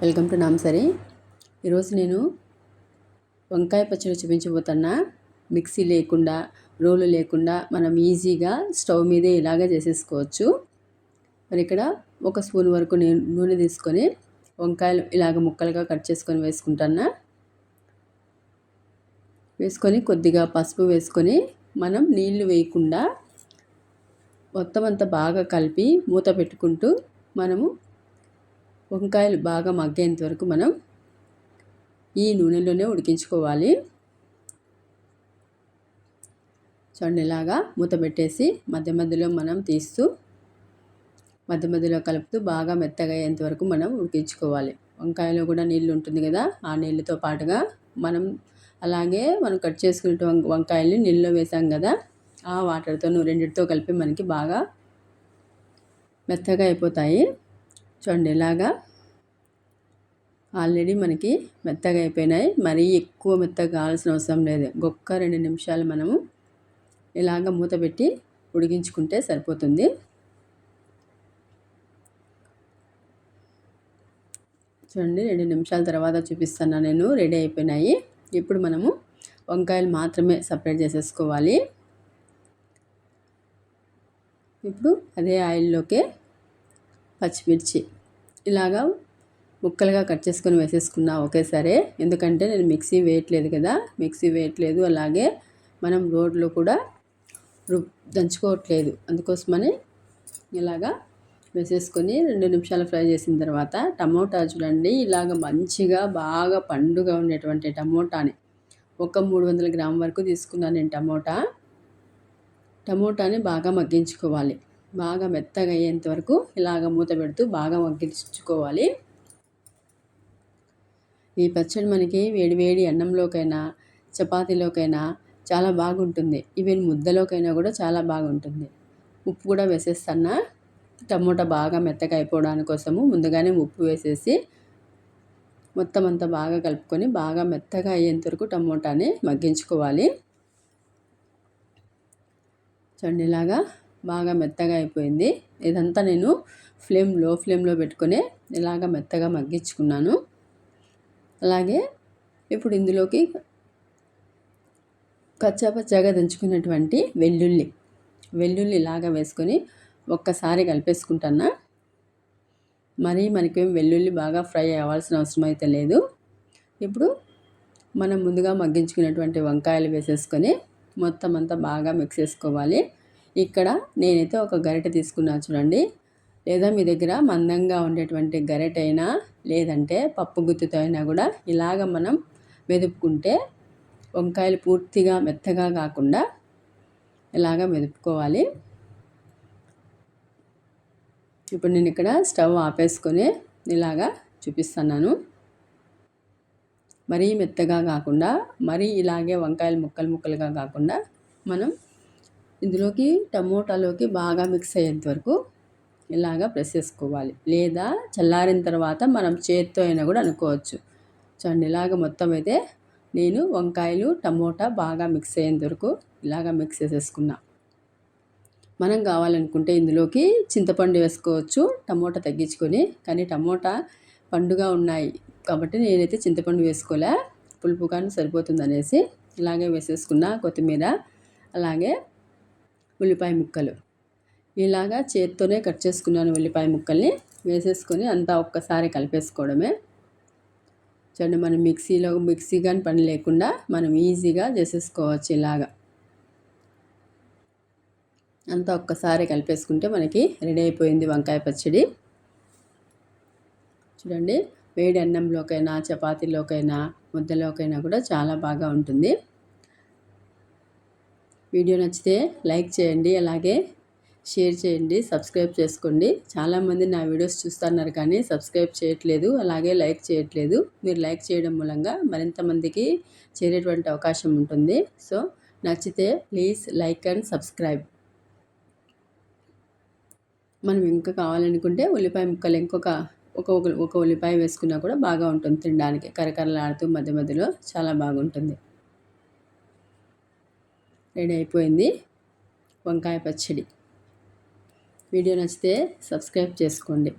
Welcome to నామ్సరీ. ఈరోజు నేను వంకాయ పచ్చడి చూపించబోతున్నా. మిక్సీ లేకుండా రోలు లేకుండా మనం ఈజీగా స్టవ్ మీదే ఇలాగే చేసేసుకోవచ్చు. మరి ఇక్కడ ఒక స్పూన్ వరకు నేను నూనె తీసుకొని వంకాయలు ఇలాగ ముక్కలుగా కట్ చేసుకొని వేసుకుంటున్నా. వేసుకొని కొద్దిగా పసుపు వేసుకొని మనం నీళ్ళు వేయకుండా మొత్తం అంతా బాగా కలిపి మూత పెట్టుకుంటూ మనము వంకాయలు బాగా మగ్గేంత వరకు మనం ఈ నూనెలోనే ఉడికించుకోవాలి. చూడండి ఇలాగా మూత పెట్టేసి మధ్య మధ్యలో మనం తీస్తూ మధ్య మధ్యలో కలుపుతూ బాగా మెత్తగా అయ్యేంత వరకు మనం ఉడికించుకోవాలి. వంకాయలో కూడా నీళ్ళు ఉంటుంది కదా ఆ నీళ్ళతో పాటుగా మనం అలాగే మనం కట్ చేసుకునే వంకాయల్ని నీళ్ళలో వేసాం కదా ఆ వాటర్తో రెండింటితో కలిపి మనకి బాగా మెత్తగా అయిపోతాయి. చూడండి ఇలాగా. ఆల్రెడీ మనకి మెత్తగా అయిపోయినాయి. మరీ ఎక్కువ మెత్తగా కావాల్సిన అవసరం లేదు. గొక్క రెండు నిమిషాలు మనము ఇలాగ మూత పెట్టి ఉడికించుకుంటే సరిపోతుంది. చూడండి రెండు నిమిషాల తర్వాత చూపిస్తాను నేను. రెడీ అయిపోయినాయి. ఇప్పుడు మనము వంకాయలు మాత్రమే సపరేట్ చేసేసుకోవాలి. ఇప్పుడు అదే ఆయిల్లోకే పచ్చిమిర్చి ఇలాగా ముక్కలుగా కట్ చేసుకొని వేసేసుకున్నా ఒకేసారి ఎందుకంటే నేను మిక్సీ వేయట్లేదు కదా. మిక్సీ వేయట్లేదు. అలాగే మనం రోడ్లో కూడా రు దంచుకోవట్లేదు. అందుకోసమని ఇలాగా వేసేసుకొని రెండు నిమిషాలు ఫ్రై చేసిన తర్వాత టమోటా చూడండి. ఇలాగ మంచిగా బాగా పండుగ ఉండేటువంటి టమోటాని ఒక మూడు వందల గ్రామ్ వరకు తీసుకున్నాను నేను టమోటా. టమోటాని బాగా మగ్గించుకోవాలి. బాగా మెత్తగా అయ్యేంత వరకు ఇలాగ మూత పెడుతూ బాగా మగ్గించుకోవాలి. ఈ పచ్చడి మనకి వేడి వేడి అన్నంలోకైనా చపాతీలోకైనా చాలా బాగుంటుంది. ఈవెన్ ముద్దలోకైనా కూడా చాలా బాగుంటుంది. ఉప్పు కూడా వేసేస్తాన టమోటా బాగా మెత్తగా అయిపోవడానికి కోసము ముందుగానే ఉప్పు వేసేసి మొత్తం అంతా బాగా కలుపుకొని బాగా మెత్తగా అయ్యేంత వరకు టమోటాని మగ్గించుకోవాలి. చూడండి ఇలాగా బాగా మెత్తగా అయిపోయింది. ఇదంతా నేను ఫ్లేమ్లో ఫ్లేమ్లో పెట్టుకొని ఇలాగ మెత్తగా మగ్గించుకున్నాను. అలాగే ఇప్పుడు ఇందులోకి కచ్చాపచ్చాగా దంచుకున్నటువంటి వెల్లుల్లి వెల్లుల్లి ఇలాగా వేసుకొని ఒక్కసారి కలిపేసుకుంటాను? మరీ మనకేం వెల్లుల్లి బాగా ఫ్రై అవ్వాల్సిన అవసరం అయితే లేదు. ఇప్పుడు మనం ముందుగా మగ్గించుకున్నటువంటి వంకాయలు వేసేసుకొని మొత్తం అంతా బాగా మిక్స్ చేసుకోవాలి. ఇక్కడ నేనైతే ఒక గరిటె తీసుకున్నాను చూడండి. లేదా మీ దగ్గర మందంగా ఉండేటువంటి గరిటె అయినా లేదంటే పప్పు గుత్తితో అయినా కూడా ఇలాగ మనం మెదుపుకుంటే వంకాయలు పూర్తిగా మెత్తగా కాకుండా ఇలాగ మెదుపుకోవాలి. ఇప్పుడు నేను ఇక్కడ స్టవ్ ఆపేసుకొని ఇలాగా చూపిస్తున్నాను. మరీ మెత్తగా కాకుండా మరీ ఇలాగే వంకాయలు ముక్కలు ముక్కలుగా కాకుండా మనం ఇందులోకి టమోటాలోకి బాగా మిక్స్ అయ్యేంత వరకు ఇలాగా ప్రెస్ చేసుకోవాలి. లేదా చల్లారిన తర్వాత మనం చేత్తో అయినా కూడా అనుకోవచ్చు. చూడండి ఇలాగ మొత్తం అయితే నేను వంకాయలు టమోటా బాగా మిక్స్ అయ్యేంత వరకు ఇలాగ మిక్స్ చేసేసుకున్నా. మనం కావాలనుకుంటే ఇందులోకి చింతపండు వేసుకోవచ్చు. టమోటా తగ్గించుకొని కానీ టమోటా పండుగా ఉన్నాయి కాబట్టి నేనైతే చింతపండు వేసుకోలే. పులుపు కానీ సరిపోతుంది అనేసి ఇలాగే వేసేసుకున్న కొత్తిమీర అలాగే ఉల్లిపాయ ముక్కలు. ఇలాగా చేత్తోనే కట్ చేసుకున్నాను ఉల్లిపాయ ముక్కల్ని. వేసేసుకొని అంతా ఒక్కసారి కలిపేసుకోవడమే. చూడండి మనం మిక్సీలో మిక్సీ కానీ పని లేకుండా మనం ఈజీగా చేసేసుకోవచ్చు ఇలాగా. అంతా ఒక్కసారి కలిపేసుకుంటే మనకి రెడీ అయిపోయింది వంకాయ పచ్చడి. చూడండి వేడి అన్నంలోకైనా చపాతీలోకైనా ముద్దలోకైనా కూడా చాలా బాగా ఉంటుంది. వీడియో నచ్చితే లైక్ చేయండి అలాగే షేర్ చేయండి సబ్స్క్రైబ్ చేసుకోండి. చాలామంది నా వీడియోస్ చూస్తున్నారు కానీ సబ్స్క్రైబ్ చేయట్లేదు అలాగే లైక్ చేయట్లేదు. మీరు లైక్ చేయడం మూలంగా మరింత మందికి చేరేటువంటి అవకాశం ఉంటుంది. సో నచ్చితే ప్లీజ్ లైక్ అండ్ సబ్స్క్రైబ్. మనం ఇంకా కావాలనుకుంటే ఉల్లిపాయ ముక్కలు ఇంకొక ఒక ఒక ఉల్లిపాయ వేసుకున్నా కూడా బాగా ఉంటుంది తినడానికి. కరకరలాడుతూ మధ్య మధ్యలో చాలా బాగుంటుంది. రెడీ అయిపోయింది వంకాయ పచ్చడి. వీడియో నచ్చితే సబ్స్క్రైబ్ చేసుకోండి.